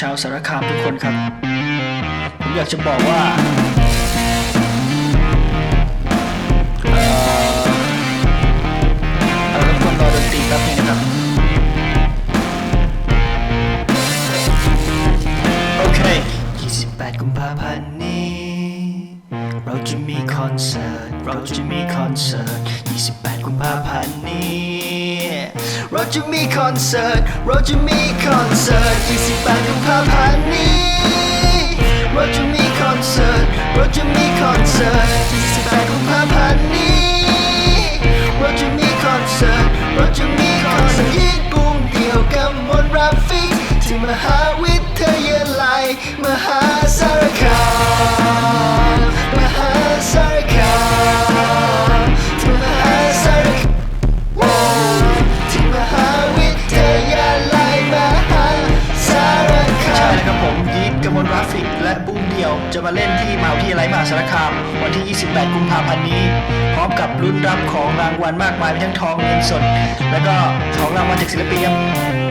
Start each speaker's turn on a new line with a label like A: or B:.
A: ชาวสารคามทุกคนครับ ผมอยากจะบอกว่าเรารบกวนรอดนตรีแป๊บนึงนะครับโอเค28กุมภาพันธ์นี้ เราจะมีคอนเสิร์ต เราจะมีคอนเสิร์ต 28 กุมภาพันธ์นี้ เราจะมีคอนเสิร์ต เราจะมีคอนเสิร์ต 28กุมภาพันธ์นี้ เราจะมีคอนเสิร์ต เราจะมีคอนเสิร์ต 28กุมภาพันธ์นี้ เราจะมีคอนเสิร์ต เราจะมีคอนเสิร์ตญี่ปุ่นเดียวกับมนราฟิกที่มหาวิทยาลัยมหาสาร ราฟิก และบุ้งเดียวจะมาเล่นที่มหาวิทยาลัยมหาสารคาม วันที่ 28 กุมภาพันธ์นี้ พร้อมกับลุ้นรับของรางวัลมากมายทั้งทองเงินสด และก็ของรางวัลจากศิลปินครับ